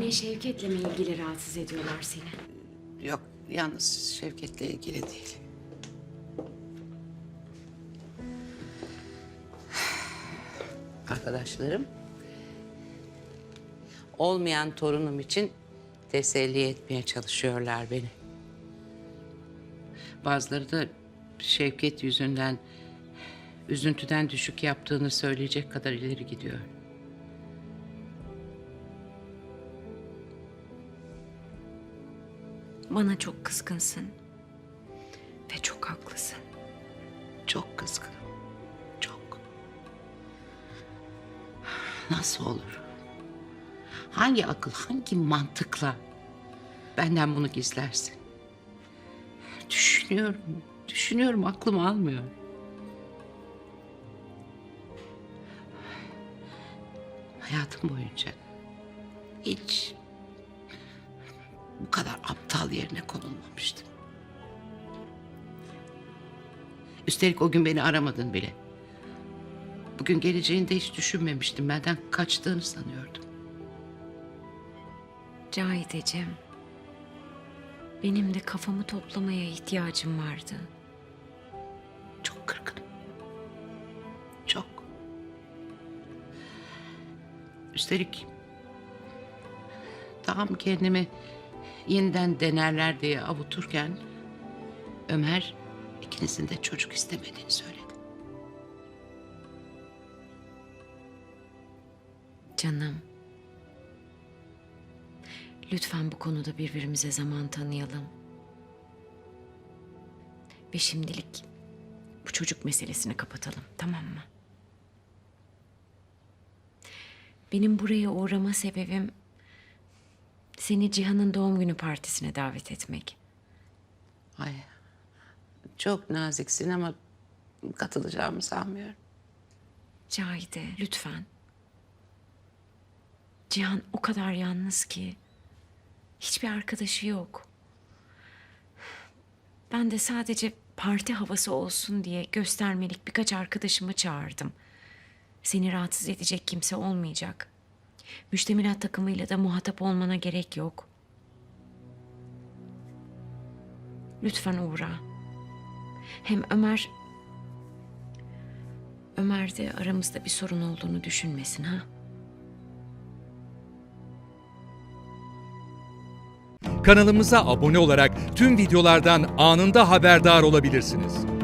Yine Şevket'le mi ilgili rahatsız ediyorlar seni? Yok, yalnız Şevket'le ilgili değil. Arkadaşlarım, olmayan torunum için teselli etmeye çalışıyorlar beni. Bazıları da Şevket yüzünden üzüntüden düşük yaptığını söyleyecek kadar ileri gidiyor. Bana çok kızgınsın. Ve çok haklısın. Çok kızgınım. Çok. Nasıl olur? Hangi akıl, hangi mantıkla benden bunu gizlersin? Düşünüyorum, düşünüyorum aklım almıyor. Hayatım boyunca hiç bu kadar aptal yerine konulmamıştım. Üstelik o gün beni aramadın bile. Bugün geleceğini de hiç düşünmemiştim. Benden kaçtığını sanıyordum. Cahideciğim. Benim de kafamı toplamaya ihtiyacım vardı. Çok kırgınım. Çok. Üstelik tam kendimi yeniden denerler diye avuturken Ömer ikinizin de çocuk istemediğini söyledi. Canım. Lütfen bu konuda birbirimize zaman tanıyalım. Ve şimdilik bu çocuk meselesini kapatalım, tamam mı? Benim buraya uğrama sebebim seni Cihan'ın doğum günü partisine davet etmek. Ay, çok naziksin ama katılacağımı sanmıyorum. Cahide, lütfen. Cihan o kadar yalnız ki. Hiçbir arkadaşı yok. Ben de sadece parti havası olsun diye göstermelik birkaç arkadaşımı çağırdım. Seni rahatsız edecek kimse olmayacak. Müştemilat takımıyla da muhatap olmana gerek yok. Lütfen uğra. Hem Ömer... Ömer de aramızda bir sorun olduğunu düşünmesin ha. Kanalımıza abone olarak tüm videolardan anında haberdar olabilirsiniz.